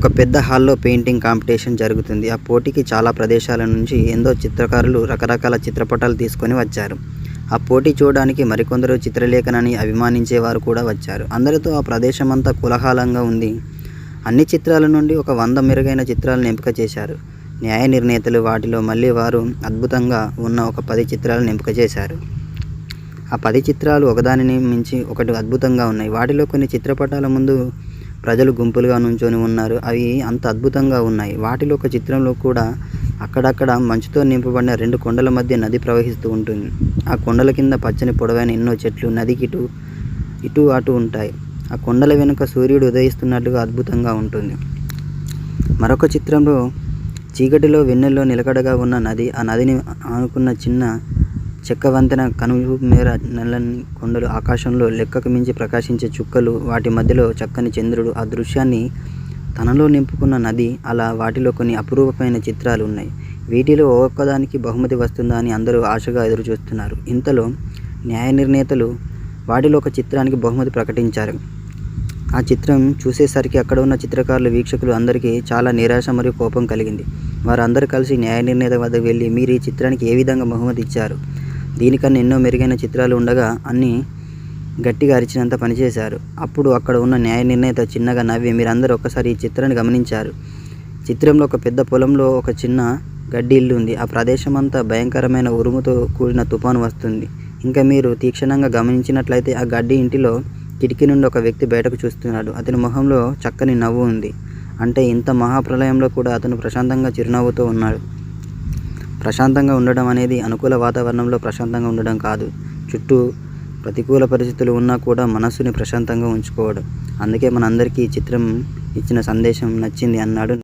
ఒక పెద్ద హాల్లో పెయింటింగ్ కాంపిటీషన్ జరుగుతుంది. ఆ పోటీకి చాలా ప్రదేశాల నుంచి ఎంతో చిత్రకారులు రకరకాల చిత్రపటాలు తీసుకొని వచ్చారు. ఆ పోటీ చూడడానికి మరికొందరు చిత్రలేఖనాన్ని అభిమానించేవారు కూడా వచ్చారు. అందరితో ఆ ప్రదేశం అంతా కులహాలంగా ఉంది. అన్ని చిత్రాల నుండి ఒక వంద మెరుగైన చిత్రాలను ఎంపిక చేశారు. న్యాయ నిర్ణేతలు వాటిలో మళ్ళీ వారు అద్భుతంగా ఉన్న ఒక పది చిత్రాలను ఎంపిక చేశారు. ఆ పది చిత్రాలు ఒకదానిని మించి ఒకటి అద్భుతంగా ఉన్నాయి. వాటిలో కొన్ని చిత్రపటాల ముందు ప్రజలు గుంపులుగా నుంచొని ఉన్నారు. అవి అంత అద్భుతంగా ఉన్నాయి. వాటిలో ఒక చిత్రంలో కూడా అక్కడక్కడ మంచుతో నింపబడిన రెండు కొండల మధ్య నది ప్రవహిస్తూ ఉంటుంది. ఆ కొండల కింద పచ్చని పొడవైన ఎన్నో చెట్లు నదికి ఇటు ఇటు అటు ఉంటాయి. ఆ కొండల వెనుక సూర్యుడు ఉదయిస్తున్నట్లుగా అద్భుతంగా ఉంటుంది. మరొక చిత్రంలో చీకటిలో వెన్నెల్లో నిలకడగా ఉన్న నది ఆ నదిని ఆనుకున్న చిన్న చెక్కవంతెన కనువు మేర నల్లని కొండలు ఆకాశంలో లెక్కకు మించి ప్రకాశించే చుక్కలు వాటి మధ్యలో చక్కని చంద్రుడు. ఆ దృశ్యాన్ని తనలో నింపుకున్న నది అలా వాటిలో కొన్ని అపురూపమైన చిత్రాలు ఉన్నాయి. వీటిలో ఒక్కొక్కదానికి బహుమతి వస్తుందా అని అందరూ ఆశగా ఎదురుచూస్తున్నారు. ఇంతలో న్యాయ నిర్ణేతలు వాటిలో ఒక చిత్రానికి బహుమతి ప్రకటించారు. ఆ చిత్రం చూసేసరికి అక్కడ ఉన్న చిత్రకారులు వీక్షకులు అందరికీ చాలా నిరాశ మరియు కోపం కలిగింది. వారందరూ కలిసి న్యాయ నిర్ణేత వద్దకు వెళ్ళి మీరు ఈ చిత్రానికి ఏ విధంగా బహుమతి ఇచ్చారు? దీనికన్నా ఎన్నో మెరుగైన చిత్రాలు ఉండగా అన్నీ గట్టిగా అరిచినంత పనిచేశారు. అప్పుడు అక్కడ ఉన్న న్యాయ నిర్ణేత చిన్నగా నవ్వి మీరందరూ ఒక్కసారి ఈ చిత్రాన్ని గమనించారు. చిత్రంలో ఒక పెద్ద పొలంలో ఒక చిన్న గడ్డి ఇల్లు ఉంది. ఆ ప్రదేశం అంతా భయంకరమైన ఉరుముతో కూడిన తుఫాను వస్తుంది. ఇంకా మీరు తీక్షణంగా గమనించినట్లయితే ఆ గడ్డి ఇంటిలో కిటికీ నుండి ఒక వ్యక్తి బయటకు చూస్తున్నాడు. అతని మొహంలో చక్కని నవ్వు ఉంది. అంటే ఇంత మహాప్రలయంలో కూడా అతను ప్రశాంతంగా చిరునవ్వుతో ఉన్నాడు. ప్రశాంతంగా ఉండడం అనేది అనుకూల వాతావరణంలో ప్రశాంతంగా ఉండడం కాదు. చుట్టూ ప్రతికూల పరిస్థితులు ఉన్నా కూడా మనస్సుని ప్రశాంతంగా ఉంచుకోవడం. అందుకే మనందరికీ ఈ చిత్రం ఇచ్చిన సందేశం నచ్చింది అన్నాడు